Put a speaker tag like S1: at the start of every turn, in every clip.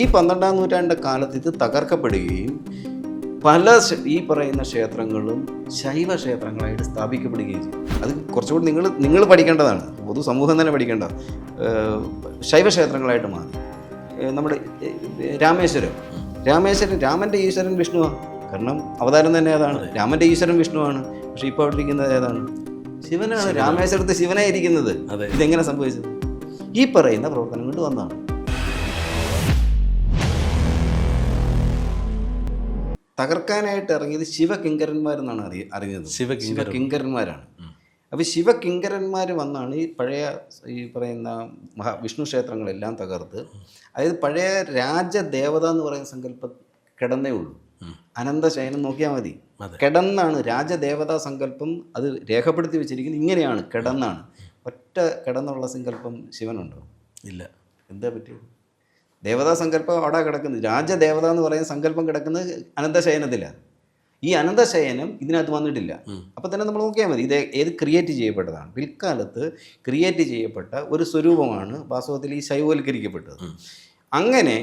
S1: ഈ പന്ത്രണ്ടാം നൂറ്റാണ്ട് കാലത്ത് ഇത് തകർക്കപ്പെടുകയും പല ഈ പറയുന്ന ക്ഷേത്രങ്ങളും ശൈവ ക്ഷേത്രങ്ങളായിട്ട് സ്ഥാപിക്കപ്പെടുകയും ചെയ്യും അത് കുറച്ചുകൂടി നിങ്ങൾ നിങ്ങൾ പഠിക്കേണ്ടതാണ്. പൊതു സമൂഹം തന്നെ പഠിക്കേണ്ട. ശൈവ ക്ഷേത്രങ്ങളായിട്ട് മാറി. നമ്മുടെ രാമേശ്വരം. രാമേശ്വരൻ രാമന്റെ ഈശ്വരൻ വിഷ്ണുവാണ് കാരണം അവതാരം തന്നെ ഏതാണ്? രാമന്റെ ഈശ്വരൻ വിഷ്ണുവാണ്. പക്ഷേ ഇപ്പോൾ അവിടെ ഇരിക്കുന്നത് ഏതാണ് ശിവനാണ്. രാമേശ്വരത്ത് ശിവനായിരിക്കുന്നത്.
S2: അതെ.
S1: ഇതെങ്ങനെ സംഭവിച്ചത്? ഈ പറയുന്ന പ്രവർത്തനം കൊണ്ട് വന്നതാണ്. തകർക്കാനായിട്ട് ഇറങ്ങിയത് ശിവകിങ്കരന്മാരെന്നാണ് അറിയ അറിഞ്ഞത്. ശിവകിങ്കരന്മാരാണ്. അപ്പോൾ ശിവകിങ്കരന്മാർ വന്നാണ് ഈ പഴയ ഈ പറയുന്ന മഹാ വിഷ്ണു ക്ഷേത്രങ്ങളെല്ലാം തകർത്ത്. അതായത് പഴയ രാജദേവത എന്ന് പറയുന്ന സങ്കല്പം കിടന്നേ ഉള്ളൂ. അനന്തശയനം നോക്കിയാൽ മതി. കിടന്നാണ് രാജദേവതാ സങ്കല്പം അത് രേഖപ്പെടുത്തി വെച്ചിരിക്കുന്നത് ഇങ്ങനെയാണ് കിടന്നാണ്. ഒറ്റ കിടന്നുള്ള സങ്കല്പം ശിവനുണ്ടോ?
S2: ഇല്ല.
S1: എന്താ പറ്റിയത്? ദേവതാ സങ്കല്പം അവിടെ കിടക്കുന്നത്. രാജദേവത എന്ന് പറയുന്ന സങ്കല്പം കിടക്കുന്നത് അനന്തശയനത്തിലാണ്. ഈ അനന്തശയനം ഇതിനകത്ത് വന്നിട്ടില്ല. അപ്പം തന്നെ നമ്മൾ നോക്കിയാൽ മതി. ഇത് ഏത് ക്രിയേറ്റ് ചെയ്യപ്പെട്ടതാണ്. പിൽക്കാലത്ത് ക്രിയേറ്റ് ചെയ്യപ്പെട്ട ഒരു സ്വരൂപമാണ് വാസ്തവത്തിൽ ഈ ശൈവവൽക്കരിക്കപ്പെട്ടത്. അങ്ങനെ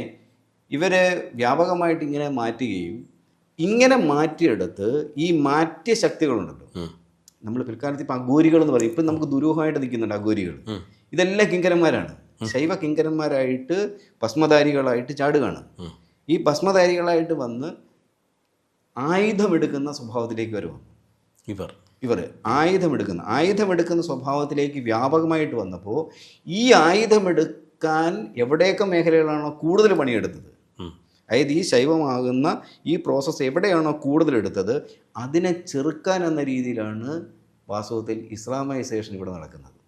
S1: ഇവരെ വ്യാപകമായിട്ട് ഇങ്ങനെ മാറ്റുകയും ഇങ്ങനെ മാറ്റിയെടുത്ത് ഈ മാറ്റിയ ശക്തികളുണ്ടല്ലോ. നമ്മൾ പിൽക്കാലത്ത് ഇപ്പം അഗോരികൾ എന്ന് പറയും. ഇപ്പം നമുക്ക് ദുരൂഹമായിട്ട് നിൽക്കുന്നുണ്ട്
S2: അഗോരികൾ
S1: ഇതെല്ലാം കിങ്കരന്മാരാണ്. ശൈവ കിങ്കരന്മാരായിട്ട് ഭസ്മധാരികളായിട്ട് ചാടുകയാണ്. ഈ ഭസ്മധാരികളായിട്ട് വന്ന് ആയുധമെടുക്കുന്ന സ്വഭാവത്തിലേക്ക് വരും.
S2: ഇവർ.
S1: ഇവർ ആയുധമെടുക്കുന്ന ആയുധമെടുക്കുന്ന സ്വഭാവത്തിലേക്ക് വ്യാപകമായിട്ട് വന്നപ്പോൾ ഈ ആയുധമെടുക്കാൻ എവിടെയൊക്കെ മേഖലകളാണോ കൂടുതൽ പണിയെടുത്തത്. അതായത് ഈ ശൈവമാകുന്ന ഈ പ്രോസസ്സ് എവിടെയാണോ കൂടുതൽ എടുത്തത്? അതിനെ ചെറുക്കാൻ എന്ന രീതിയിലാണ് വാസ്തവത്തിൽ ഇസ്ലാമൈസേഷൻ ഇവിടെ നടക്കുന്നത്.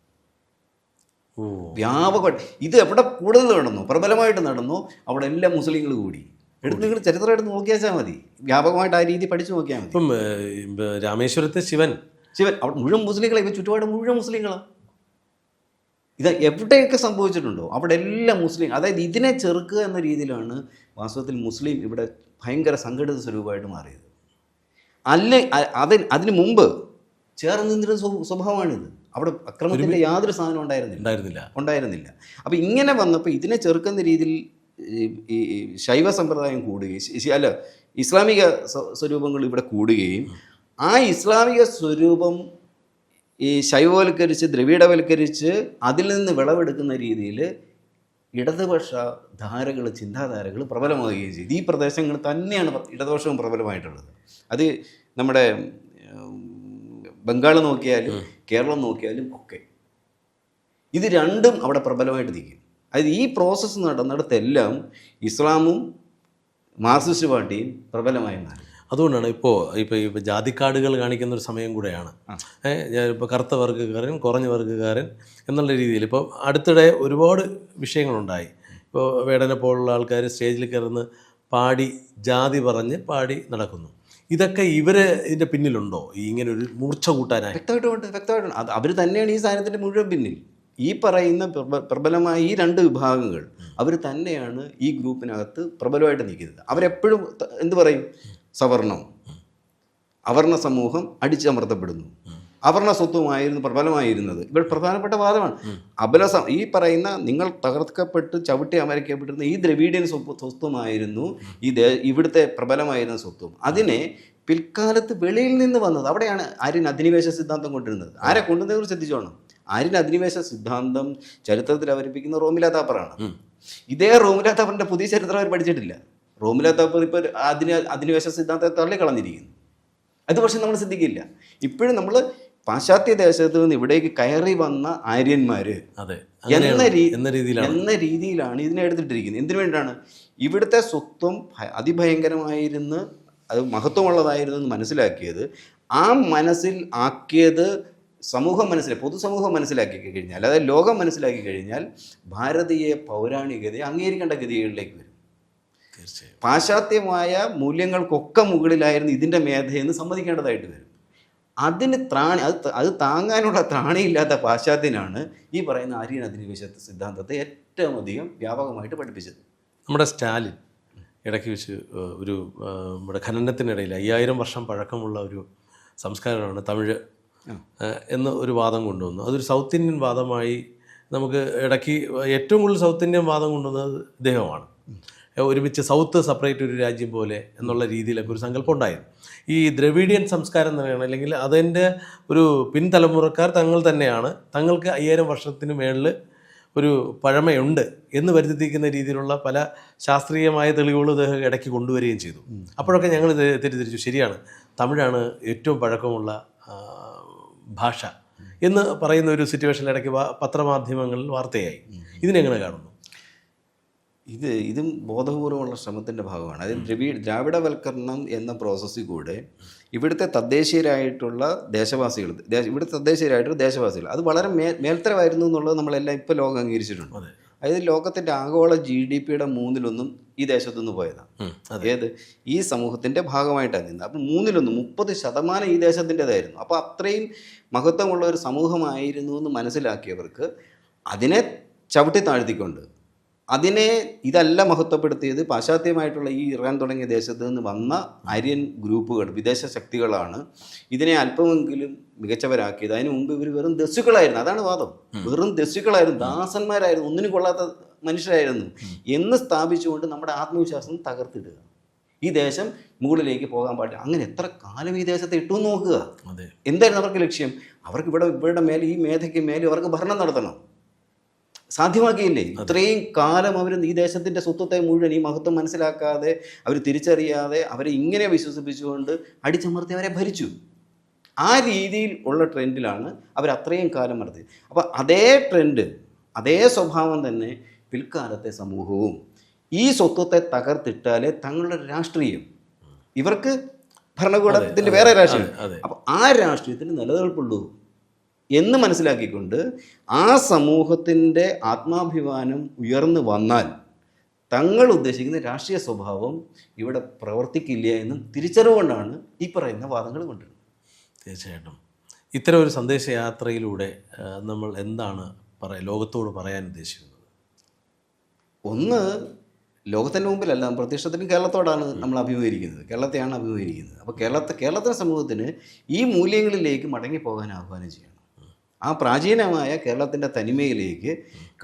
S1: വ്യാപകമായിട്ട് ഇത് എവിടെ കൂടുതൽ നടന്നു? പ്രബലമായിട്ട് നടന്നു. അവിടെ എല്ലാ മുസ്ലിങ്ങൾ കൂടി. എടുത്ത് നിങ്ങൾ ചരിത്രം എടുത്ത് നോക്കിയാച്ചാൽ മതി. വ്യാപകമായിട്ട് ആ രീതി പഠിച്ചു നോക്കിയാൽ മതി.
S2: ഇപ്പം രാമേശ്വരത്തെ ശിവൻ.
S1: ശിവൻ. അവിടെ മുഴുവൻ മുസ്ലിങ്ങളെ ഇപ്പം ചുറ്റുപാട് മുഴുവൻ മുസ്ലിങ്ങളാണ് ഇത് എവിടെയൊക്കെ സംഭവിച്ചിട്ടുണ്ടോ? അവിടെ എല്ലാ മുസ്ലിം അതായത് ഇതിനെ ചെറുക്കുക എന്ന രീതിയിലാണ് വാസ്തവത്തിൽ മുസ്ലിം ഇവിടെ ഭയങ്കര സംഘടിത സ്വരൂപമായിട്ട് മാറിയത്. അല്ലെ അതിന് അതിന് മുമ്പ് ചേർന്ന് നിന്നിരുന്ന സ്വഭാവമാണിത്. അവിടെ അക്രമത്തിന്റെ യാതൊരു സാധനം ഉണ്ടായിരുന്നില്ല.
S2: ഉണ്ടായിരുന്നില്ല.
S1: ഉണ്ടായിരുന്നില്ല. അപ്പോൾ ഇങ്ങനെ വന്നപ്പോൾ ഇതിനെ ചെറുക്കുന്ന രീതിയിൽ ഈ- ശൈവ സമ്പ്രദായം കൂടുകയും അല്ല ഇസ്ലാമിക സ്വരൂപങ്ങൾ ഇവിടെ കൂടുകയും ആ. ഇസ്ലാമിക സ്വരൂപം ഈ ശൈവവൽക്കരിച്ച് ദ്രവീഡവൽക്കരിച്ച് അതിൽ നിന്ന് വിളവെടുക്കുന്ന രീതിയിൽ ഇടതുപക്ഷ ധാരകൾ ചിന്താധാരകൾ പ്രബലമാവുകയും ചെയ്തു. ഈ പ്രദേശങ്ങൾ തന്നെയാണ് ഇടതുപക്ഷവും പ്രബലമായിട്ടുള്ളത്. അത് നമ്മുടെ ബംഗാൾ നോക്കിയാലും കേരളം നോക്കിയാലും ഒക്കെ ഇത് രണ്ടും അവിടെ പ്രബലമായിട്ട് നിൽക്കും. അതായത് ഈ പ്രോസസ്സ് നടന്നിടത്തെല്ലാം ഇസ്ലാമും മാർക്സിസ്റ്റ് പാർട്ടിയും പ്രബലമായി മാറി.
S2: അതുകൊണ്ടാണ് ഇപ്പോൾ ഇപ്പോൾ ഇപ്പോൾ ജാതിക്കാടുകൾ കാണിക്കുന്ന ഒരു സമയം കൂടെയാണ്. ഇപ്പോൾ കറുത്ത വർഗക്കാരൻ കുറഞ്ഞ വർഗക്കാരൻ എന്നുള്ള രീതിയിൽ ഇപ്പോൾ അടുത്തിടെ ഒരുപാട് വിഷയങ്ങളുണ്ടായി. ഇപ്പോൾ വേടനെ പോലുള്ള ആൾക്കാർ സ്റ്റേജിൽ കയറുന്ന പാടി ജാതി പറഞ്ഞ് പാടി നടക്കുന്നു. ഇതൊക്കെ ഇവർ ഇതിന്റെ പിന്നിലുണ്ടോ? ഇങ്ങനെ ഒരു മൂർച്ച കൂട്ടാനായി.
S1: വ്യക്തമായിട്ടുണ്ട് വ്യക്തമായിട്ടുണ്ട്. അത് അവർ തന്നെയാണ് ഈ സാധനത്തിന്റെ മുഴുവൻ പിന്നിൽ. ഈ പറയുന്ന പ്രബലമായ ഈ രണ്ട് വിഭാഗങ്ങൾ അവർ തന്നെയാണ് ഈ ഗ്രൂപ്പിനകത്ത് പ്രബലമായിട്ട് നിൽക്കുന്നത്. അവരെപ്പോഴും എന്ത് പറയും? സവർണം. അവർണ സമൂഹം അടിച്ചമർത്തപ്പെടുന്നു. അവർണ സ്വത്വമായിരുന്നു പ്രബലമായിരുന്നത് ഇവർ പ്രധാനപ്പെട്ട വാദമാണ്. അബല ഈ പറയുന്ന നിങ്ങൾ തകർക്കപ്പെട്ട് ചവിട്ടി അമരക്കപ്പെട്ടിരുന്ന ഈ ദ്രവീഡിയൻ സ്വത്തുമായിരുന്നു സ്വത്വമായിരുന്നു. ഈ ഇവിടുത്തെ പ്രബലമായിരുന്ന സ്വത്വം. അതിനെ പിൽക്കാലത്ത് വെളിയിൽ നിന്ന് വന്നത് അവിടെയാണ് ആര്യൻ അധിനിവേശ സിദ്ധാന്തം കൊണ്ടിരുന്നത്. ആരെ കൊണ്ടുവന്നതിനെ ശ്രദ്ധിച്ചോണം. ആര്യൻ അധിനിവേശ സിദ്ധാന്തം ചരിത്രത്തിൽ അവതരിപ്പിക്കുന്ന റോമില താപ്പറാണ് ഇതേ റോമില താപ്പറിന്റെ പുതിയ ചരിത്രം അവർ പഠിച്ചിട്ടില്ല. റോമില താപ്പർ ഇപ്പോൾ അധിന അധിനിവേശ സിദ്ധാന്തത്തെ തള്ളിക്കളഞ്ഞിരിക്കുന്നു. അത് പക്ഷെ നമ്മൾ ശ്രദ്ധിക്കില്ല. ഇപ്പോഴും നമ്മൾ പാശ്ചാത്യ ദേശത്ത് നിന്ന് ഇവിടേക്ക് കയറി വന്ന ആര്യന്മാര് എന്ന
S2: എന്ന രീതിയിലാണ്.
S1: എന്ന രീതിയിലാണ് ഇതിനെ എടുത്തിട്ടിരിക്കുന്നത്. എന്തിനു വേണ്ടിയാണ് ഇവിടുത്തെ സ്വത്വം അതിഭയങ്കരമായിരുന്ന് അത് മഹത്വമുള്ളതായിരുന്നു എന്ന് മനസ്സിലാക്കിയത്. ആ മനസ്സിൽ ആക്കിയത് സമൂഹം മനസ്സിലാക്കി പൊതുസമൂഹം മനസ്സിലാക്കി കഴിഞ്ഞാൽ അതായത് ലോകം മനസ്സിലാക്കി കഴിഞ്ഞാൽ ഭാരതീയ പൗരാണികതയെ അംഗീകരിക്കേണ്ട ഗതികളിലേക്ക് വരും.
S2: തീർച്ചയായും.
S1: പാശ്ചാത്യമായ മൂല്യങ്ങൾക്കൊക്കെ മുകളിലായിരുന്നു ഇതിന്റെ മേധയെന്ന് സമ്മതിക്കേണ്ടതായിട്ട് വരും. അതിന് ത്രാണി അത് അത് താങ്ങാനുള്ള ത്രാണിയില്ലാത്ത പാശ്ചാത്യനാണ് ഈ പറയുന്ന ആര്യൻ അധിനിവേശ സിദ്ധാന്തത്തെ ഏറ്റവും അധികം വ്യാപകമായിട്ട് പഠിപ്പിച്ചത്.
S2: നമ്മുടെ സ്റ്റാലിൻ ഇടയ്ക്ക് വെച്ച് ഒരു നമ്മുടെ ഖനനത്തിനിടയിൽ അയ്യായിരം വർഷം പഴക്കമുള്ള ഒരു സംസ്കാരമാണ് തമിഴ് എന്ന ഒരു വാദം കൊണ്ടുവന്നു. അതൊരു സൗത്ത് ഇന്ത്യൻ വാദമായി നമുക്ക് ഇടയ്ക്ക് ഏറ്റവും കൂടുതൽ സൗത്ത് ഇന്ത്യൻ വാദം കൊണ്ടുവന്നത് ഇദ്ദേഹമാണ്. ഒരുമിച്ച് സൗത്ത് സെപ്പറേറ്റ് ഒരു രാജ്യം പോലെ എന്നുള്ള രീതിയിലൊക്കെ ഒരു സങ്കല്പം ഉണ്ടായിരുന്നു. ഈ ദ്രവീഡിയൻ സംസ്കാരം തന്നെയാണ് അല്ലെങ്കിൽ അതിന്റെ ഒരു പിൻതലമുറക്കാർ തങ്ങൾ തന്നെയാണ്. തങ്ങൾക്ക് അയ്യായിരം വർഷത്തിന് മേളിൽ ഒരു പഴമയുണ്ട് എന്ന് വരുത്തിക്കുന്ന രീതിയിലുള്ള പല ശാസ്ത്രീയമായ തെളിവുകൾ ഇദ്ദേഹം ഇടയ്ക്ക് കൊണ്ടുവരികയും ചെയ്തു. അപ്പോഴൊക്കെ ഞങ്ങൾ തെറ്റിദ്ധരിച്ചു. ശരിയാണ് തമിഴാണ് ഏറ്റവും പഴക്കമുള്ള ഭാഷ എന്ന് പറയുന്ന ഒരു സിറ്റുവേഷനിൽ ഇടയ്ക്ക് പത്രമാധ്യമങ്ങളിൽ വാർത്തയായി. ഇതിനെങ്ങനെ കാണുന്നു?
S1: ഇത് ഇതും ബോധപൂർവമുള്ള ശ്രമത്തിന്റെ ഭാഗമാണ്. അതിൽ ദ്രവീ ദ്രാവിഡവൽക്കരണം എന്ന പ്രോസസ്സിൽ കൂടെ ഇവിടുത്തെ തദ്ദേശീയരായിട്ടുള്ള ദേശവാസികൾ ദേശ- ഇവിടുത്തെ തദ്ദേശീയരായിട്ടുള്ള ദേശവാസികൾ അത് വളരെ മേ മേൽത്തരമായിരുന്നു എന്നുള്ളത് നമ്മളെല്ലാം ഇപ്പോൾ ലോകം അംഗീകരിച്ചിട്ടുണ്ട്. അതായത് ലോകത്തിന്റെ ആഗോള ജി ഡി പിയുടെ മൂന്നിലൊന്നും ഈ ദേശത്തു നിന്ന് പോയതാണ് അതായത് ഈ സമൂഹത്തിന്റെ ഭാഗമായിട്ടാണ് നിന്നത്. അപ്പം മൂന്നിലൊന്ന് മുപ്പത് ശതമാനം ഈ ദേശത്തിന്റെതായിരുന്നു. അപ്പോൾ അത്രയും മഹത്വമുള്ള ഒരു സമൂഹമായിരുന്നു എന്ന് മനസ്സിലാക്കിയവർക്ക് അതിനെ ചവിട്ടി താഴ്ത്തിക്കൊണ്ട് അതിനെ ഇതല്ല മഹത്വപ്പെടുത്തിയത് പാശ്ചാത്യമായിട്ടുള്ള ഈ ഇറാൻ തുടങ്ങിയ ദേശത്ത് നിന്ന് വന്ന ആര്യൻ ഗ്രൂപ്പുകൾ വിദേശ ശക്തികളാണ് ഇതിനെ അല്പമെങ്കിലും മികച്ചവരാക്കിയത്. അതിനു മുമ്പ് ഇവർ വെറും ദസ്യുക്കളായിരുന്നു. അതാണ് വാദം. വെറും ദസ്യുക്കളായിരുന്നു. ദാസന്മാരായിരുന്നു. ഒന്നിനും കൊള്ളാത്ത മനുഷ്യരായിരുന്നു. എന്ന് സ്ഥാപിച്ചുകൊണ്ട് നമ്മുടെ ആത്മവിശ്വാസം തകർത്തിടുക. ഈ ദേശം മുകളിലേക്ക് പോകാൻ പാടില്ല. അങ്ങനെ എത്ര കാലം ഈ ദേശത്തെ ഇട്ടു നോക്കുക? എന്തായിരുന്നു അവർക്ക് ലക്ഷ്യം? അവർക്ക് ഇവിടെ ഇവരുടെ മേലെ ഈ മേധയ്ക്ക് മേലെ അവർക്ക് ഭരണം നടത്തണം. സാധ്യമാക്കിയില്ലേ? ഇത്രയും കാലം അവർ ഈ ദേശത്തിന്റെ സ്വത്വത്തെ മുഴുവൻ ഈ മഹത്വം മനസ്സിലാക്കാതെ അവർ തിരിച്ചറിയാതെ അവരെ ഇങ്ങനെ വിശ്വസിപ്പിച്ചുകൊണ്ട് അടിച്ചമർത്തി അവരെ ഭരിച്ചു. ആ രീതിയിൽ ഉള്ള ട്രെൻഡിലാണ് അവർ അത്രയും കാലം നടത്തി അപ്പോൾ അതേ ട്രെൻഡ് അതേ സ്വഭാവം തന്നെ പിൽക്കാലത്തെ സമൂഹവും. ഈ സ്വത്വത്തെ തകർത്തിട്ടാലേ തങ്ങളുടെ രാഷ്ട്രീയം. ഇവർക്ക് ഭരണകൂടത്തിന്റെ വേറെ രാഷ്ട്രീയം. അപ്പോൾ ആ രാഷ്ട്രീയത്തിന് നിലനിൽപ്പുള്ളൂ. എന്ന് മനസ്സിലാക്കിക്കൊണ്ട് ആ സമൂഹത്തിന്റെ ആത്മാഭിമാനം ഉയർന്നു വന്നാൽ തങ്ങൾ ഉദ്ദേശിക്കുന്ന രാഷ്ട്രീയ സ്വഭാവം ഇവിടെ പ്രവർത്തിക്കില്ല എന്നും തിരിച്ചറിവുകൊണ്ടാണ് ഈ പറയുന്ന വാദങ്ങൾ കൊണ്ടുവരുന്നത്
S2: തീർച്ചയായിട്ടും. ഇത്തരം ഒരു സന്ദേശയാത്രയിലൂടെ നമ്മൾ എന്താണ് പറയ ലോകത്തോട് പറയാൻ ഉദ്ദേശിക്കുന്നത്?
S1: ഒന്ന് ലോകത്തിന്റെ മുമ്പിലല്ല പ്രത്യക്ഷത്തിന് കേരളത്തോടാണ് നമ്മൾ അഭിമുഖീകരിക്കുന്നത്. കേരളത്തെയാണ് അഭിമുഖീകരിക്കുന്നത്. അപ്പോൾ കേരളത്തെ കേരളത്തിന്റെ സമൂഹത്തിന് ഈ മൂല്യങ്ങളിലേക്ക് മടങ്ങിപ്പോകാൻ ആഹ്വാനം ചെയ്യണം. ആ പ്രാചീനമായ കേരളത്തിന്റെ തനിമയിലേക്ക്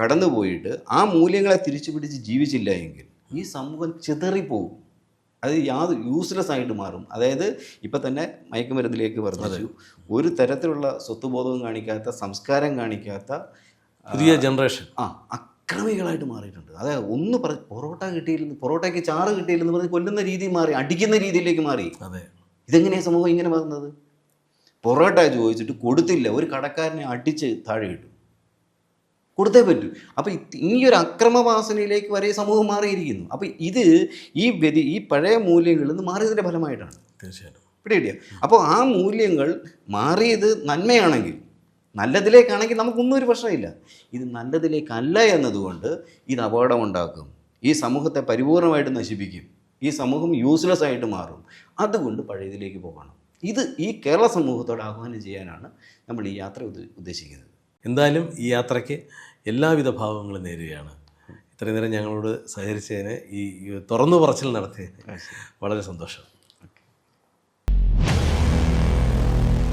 S1: കടന്നുപോയിട്ട് ആ മൂല്യങ്ങളെ തിരിച്ചു പിടിച്ച് ജീവിച്ചില്ല എങ്കിൽ ഈ സമൂഹം ചിതറിപ്പോകും. അത് യാതൊരു യൂസ്ലെസ് ആയിട്ട് മാറും. അതായത് ഇപ്പം തന്നെ മയക്കുമരുന്നിലേക്ക് വർദ്ധിച്ചു ഒരു തരത്തിലുള്ള സ്വത്തുബോധവും കാണിക്കാത്ത സംസ്കാരം കാണിക്കാത്ത
S2: പുതിയ ജനറേഷൻ
S1: ആ അക്രമികളായിട്ട് മാറിയിട്ടുണ്ട്. അതായത് ഒന്ന് പറ പൊറോട്ട കിട്ടിയില്ലെന്ന് പൊറോട്ടയ്ക്ക് ചാറ് കിട്ടിയില്ലെന്ന് പറഞ്ഞ് കൊല്ലുന്ന രീതി മാറി അടിക്കുന്ന രീതിയിലേക്ക് മാറി.
S2: അതെ.
S1: ഇതെങ്ങനെയാണ് സമൂഹം ഇങ്ങനെ മാറുന്നത്? പൊറോട്ട ചോദിച്ചിട്ട് കൊടുത്തില്ല. ഒരു കടക്കാരനെ അടിച്ച് താഴെ ഇട്ടു. കൊടുത്തേ പറ്റൂ. അപ്പോൾ ഈ ഒരു അക്രമവാസനയിലേക്ക് വരെ സമൂഹം മാറിയിരിക്കുന്നു. അപ്പോൾ ഇത് ഈ വ്യതി ഈ പഴയ മൂല്യങ്ങളിൽ നിന്ന് മാറിയതിന്റെ ഫലമായിട്ടാണ്.
S2: തീർച്ചയായിട്ടും.
S1: പിടികിട്ടിയ അപ്പോൾ ആ മൂല്യങ്ങൾ മാറിയത് നന്മയാണെങ്കിൽ നല്ലതിലേക്കാണെങ്കിൽ നമുക്കൊന്നും ഒരു പ്രശ്നമില്ല. ഇത് നല്ലതിലേക്കല്ല എന്നതുകൊണ്ട് ഇത് അപകടമുണ്ടാക്കും. ഈ സമൂഹത്തെ പരിപൂർണമായിട്ട് നശിപ്പിക്കും. ഈ സമൂഹം യൂസ്ലെസ് ആയിട്ട് മാറും. അതുകൊണ്ട് പഴയതിലേക്ക് പോകണം. ഇത് ഈ കേരള സമൂഹത്തോട് ആഹ്വാനം ചെയ്യാനാണ് നമ്മൾ ഈ യാത്ര ഉദ്ദേശിക്കുന്നത്.
S2: എന്തായാലും ഈ യാത്രയ്ക്ക് എല്ലാവിധ ഭാവങ്ങളും നേരുകയാണ്. ഇത്രയും നേരം ഞങ്ങളോട് സഹകരിച്ചതിന് ഈ തുറന്നു പറച്ചിൽ നടത്തിയതിന് വളരെ സന്തോഷം.